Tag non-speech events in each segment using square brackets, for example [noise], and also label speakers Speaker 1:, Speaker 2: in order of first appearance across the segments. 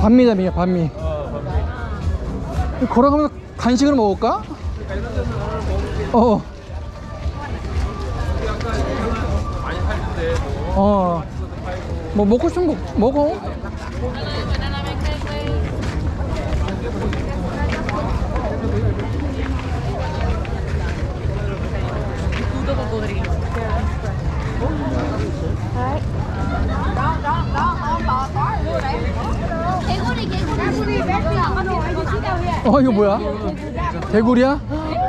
Speaker 1: 반미다 미야 반미
Speaker 2: 어, 반미.
Speaker 1: 걸어가면서 간식을 먹을까? 어.
Speaker 2: 뭐.
Speaker 1: 어. 뭐 먹고 싶으면 먹, 먹어.
Speaker 3: 개구리 개구리
Speaker 1: 어 이거 뭐야? 개구리야?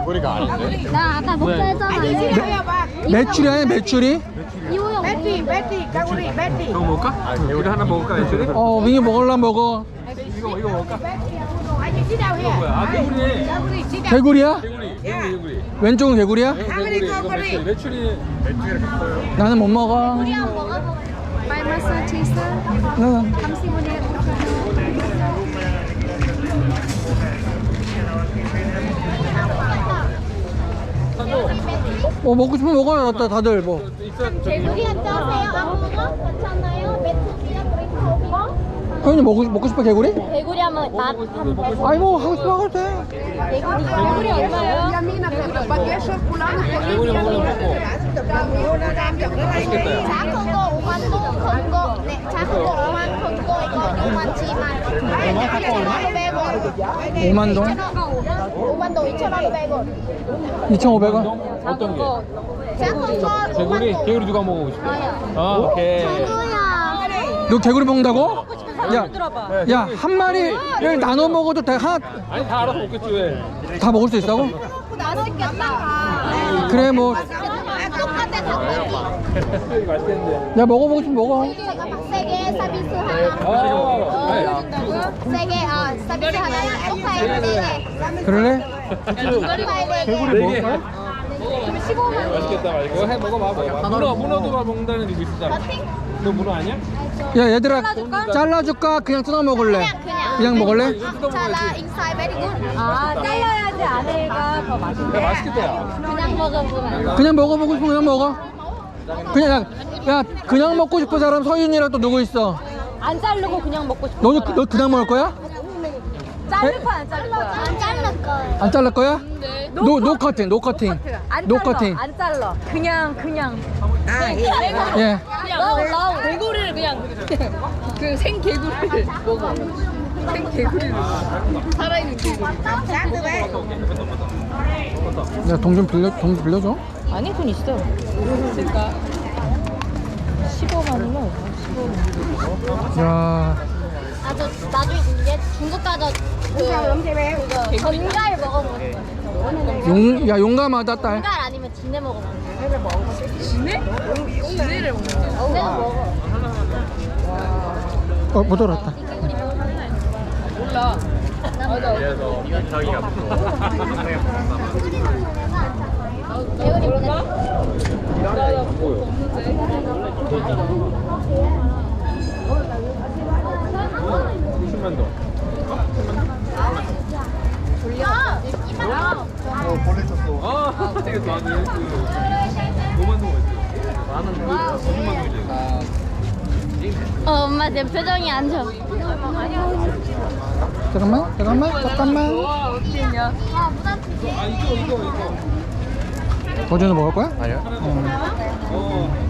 Speaker 2: 머리가 아닌데?
Speaker 3: 나 아까 먹자 했잖아
Speaker 1: 메추리 아니야 메추리?
Speaker 3: 이호영
Speaker 4: Betty, Betty, Kaguri, Betty.
Speaker 2: 이거 먹을까? 아, 우리 하나 먹을까, 애초에?
Speaker 1: 어 민기 먹을라 먹어.
Speaker 2: 이거, 이거 먹을까?
Speaker 4: Here.
Speaker 2: 뭐야? 아, 개구리.
Speaker 1: 개구리야?
Speaker 2: 개구리, 개구리, 개구리.
Speaker 1: 왼쪽은 개구리야?
Speaker 2: 이거 개구리, 이거 매출이. 매출이. 매출이 커요.
Speaker 1: 나는 못 먹어.
Speaker 3: 우리 한번 먹어볼까? 마이 마사 체이스
Speaker 1: 나는
Speaker 3: 30분에
Speaker 1: 뭐 먹고 싶으면 먹어요 다- 다들 뭐.
Speaker 2: 있어, 저기.
Speaker 3: 개구리 한잔 하세요? 안 먹어? 괜찮아요?
Speaker 1: 형님 먹고 먹고 싶어 개구리?
Speaker 3: 개구리 하면 맛한 번.
Speaker 1: 아니 뭐 하고 싶어 하고 돼.
Speaker 3: 개구리 개구리 얼마요?
Speaker 2: 야.
Speaker 3: 작은 거 5만 동, 큰 거, 네, 작은 거 5만, 큰거 이거 6만, 7만. 2,500원.
Speaker 1: 5만 동?
Speaker 3: 5만 동 2,500원.
Speaker 1: 2,500원?
Speaker 2: 어떤 게?
Speaker 3: 작은
Speaker 2: 개구리?
Speaker 3: 5만 동.
Speaker 2: 개구리 누가 먹어보고 싶어? 아, 오케이.
Speaker 3: 저도야.
Speaker 1: 너 개구리 먹는다고? 야,
Speaker 2: 네,
Speaker 1: 야한 마리를 나눠 먹어도 돼. 하나
Speaker 2: 아니, 다 알아서 먹겠지, 왜?
Speaker 1: 다 먹을 수 있다고?
Speaker 3: 맛있겠다.
Speaker 1: 그래 뭐.
Speaker 3: 똑같아 닭고기.
Speaker 2: 이거 맛있겠는데.
Speaker 1: 야 먹어보고 싶으면 먹어.
Speaker 3: 세개 서비스
Speaker 2: 아,
Speaker 3: 하나.
Speaker 2: 네.
Speaker 3: 세개 아, 서비스 하나. 쪽파에 네 개.
Speaker 1: 그럴래?
Speaker 3: 쪽파에 네 개.
Speaker 1: 개구리
Speaker 2: 네 개.
Speaker 1: 먹을까?
Speaker 3: 그럼 15만 원.
Speaker 2: 맛있겠다, 맛있고. 해, 먹어봐, 먹어봐. 문어, 문어도 막 먹는다는 거 있었잖아. 너 문어 아니야?
Speaker 1: 야 얘들아 잘라줄까? 그냥 뜯어 먹을래?
Speaker 3: 그냥 그냥.
Speaker 1: 그냥 먹을래?
Speaker 3: 잘라 인사이 베리 굿.
Speaker 5: 아, 잘라야지 안에가 더 맛있네.
Speaker 2: 야, 맛있겠다, 야.
Speaker 3: 그냥 먹어보면.
Speaker 1: 그냥 먹어보고 싶으면 그냥 먹어. 그냥 야, 야 그냥 먹고 싶은 사람 서윤이랑 또 누구 있어?
Speaker 5: 안 자르고 그냥 먹고 싶어.
Speaker 1: 너는 그- 너 그냥 먹을 거야?
Speaker 5: 자를 거야, 안 자를 거야?
Speaker 3: 안 자를 거예요.
Speaker 1: 안 잘랄 거야? 노, 노 커팅, 노 커팅. 안노
Speaker 5: 잘라,
Speaker 1: 커팅.
Speaker 5: 안 잘라. 그냥, 그냥.
Speaker 1: 예.
Speaker 5: 라우, 라우. 개구리를 그냥, 그 생 개구리를 먹어. 생 개구리를. 살아있는 개구리.
Speaker 1: 야, 돈 좀 빌려, 돈좀 빌려줘.
Speaker 5: 아니, 돈 있어. 있을까? 15만 원은 15만
Speaker 1: 야,
Speaker 3: 나도 나중에 얘 중국 가서 그 그거 건갈 먹어보고.
Speaker 1: 용, 야 용감하다 딸.
Speaker 3: 건갈 아니면 진내 먹어보고. 진내? 진내를 먹는 거야? 내가 먹어.
Speaker 1: 어, 못 알았다.
Speaker 2: 그래서 자기가 [laughs] 더. 아, 되게 있어. 많은 거.
Speaker 3: 어 엄마 내 표정이 안 좋아.
Speaker 1: 잠깐만, 잠깐만, 잠깐만.
Speaker 3: 아 부담 주지.
Speaker 2: 아, 이거, 이거, 이거.
Speaker 1: 도준은 먹을 거야?
Speaker 2: 아니야? 어.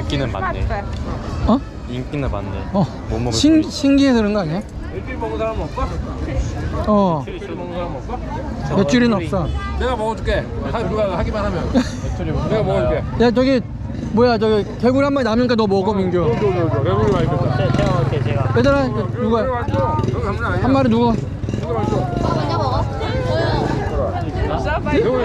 Speaker 6: 인기는 많네.
Speaker 1: 어?
Speaker 6: 인기는 많네.
Speaker 1: 어.
Speaker 6: 못 먹을
Speaker 1: 신. 신기해서 그런 거 아니야?
Speaker 2: 일주일 먹은 사람 없어?
Speaker 1: 어.
Speaker 2: 일주일 먹은 사람 없어?
Speaker 1: 몇 줄이는 없어.
Speaker 2: 내가 먹어줄게. 하, 누가 하기만 하면. 내가 먹어줄게.
Speaker 1: 야, 저기, 뭐야, 저기, 개구리 한 마리 남으니까 너 먹어, 민규.
Speaker 2: 배불리 맛있겠다.
Speaker 6: 제가 먹을게 제가.
Speaker 1: 얘들아, 누구야? 한 마리 누구?
Speaker 3: 먼저 먹어. 저요.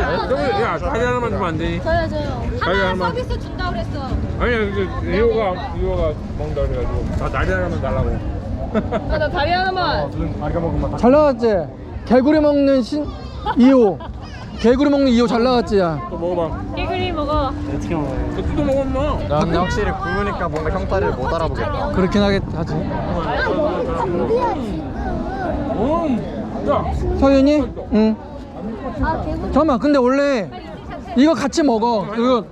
Speaker 2: 야, 다리 하나만 주면 안 되니?
Speaker 3: 저요 저요.
Speaker 2: 다리 하나만.
Speaker 5: 서비스 준다 그랬어.
Speaker 2: 아니야, 그 리오가 리오가 먹는다 그래가지고 나 다리 하나만 달라고.
Speaker 5: 아, 나 다리 하나만.
Speaker 2: 다리가 먹으면
Speaker 1: 잘 나왔지? 개구리 먹는 신, 2호. 개구리 먹는 2호 잘 나왔지, 야.
Speaker 2: 또 먹어봐.
Speaker 5: 개구리 먹어.
Speaker 2: 어떻게 먹어요? 너도 먹었나?
Speaker 6: 야 근데 확실히 구우니까 뭔가 형태를 못 알아보겠다
Speaker 1: 그렇긴 하겠 하지.
Speaker 2: 음. 야.
Speaker 1: 서윤이? 응.
Speaker 3: 아 개구
Speaker 1: 잠깐만 근데 원래 이거 같이 먹어 이거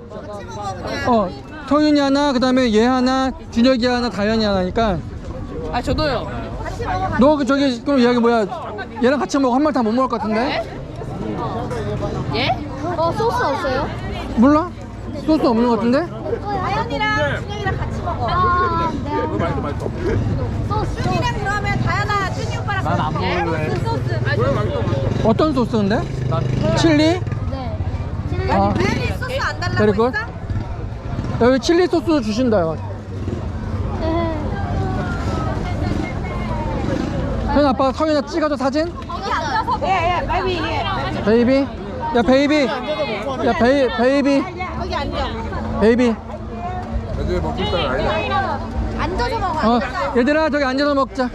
Speaker 1: 어 서윤이 하나 그 다음에 얘 하나 준혁이 하나 다현이 하나니까
Speaker 5: 아 저도요.
Speaker 1: 너 그 저기 그럼 얘기 뭐야? 얘랑 같이 먹어 한 마리 다 못 먹을 것 같은데?
Speaker 5: 예?
Speaker 3: 어 소스 없어요?
Speaker 1: 몰라? 소스 없는 것 같은데?
Speaker 3: 다현이랑 준혁이랑 같이 먹어. 아 네.
Speaker 2: 맛있어 맛있어.
Speaker 3: 소스 준이랑 그러면 다현아 준이 오빠랑
Speaker 6: 난안 먹을래.
Speaker 3: 소스.
Speaker 5: 아,
Speaker 2: 왜 맛있어 맛있어.
Speaker 1: 어떤 소스인데? 칠리?
Speaker 3: 네. 칠리
Speaker 1: 아.
Speaker 3: 다현이 소스 안 달라고
Speaker 1: very good. 여기 칠리 소스 주신다 요 현 아빠 서윤아 찍어줘 사진?
Speaker 4: Yeah, yeah, baby, yeah.
Speaker 1: 베이비? 야 베이비. 야 베이 베이비.
Speaker 3: 거기 앉아.
Speaker 1: 베이비.
Speaker 2: 애들 줄 알아.
Speaker 3: 앉아서 먹어
Speaker 1: 어 얘들아 저기 앉아서 먹자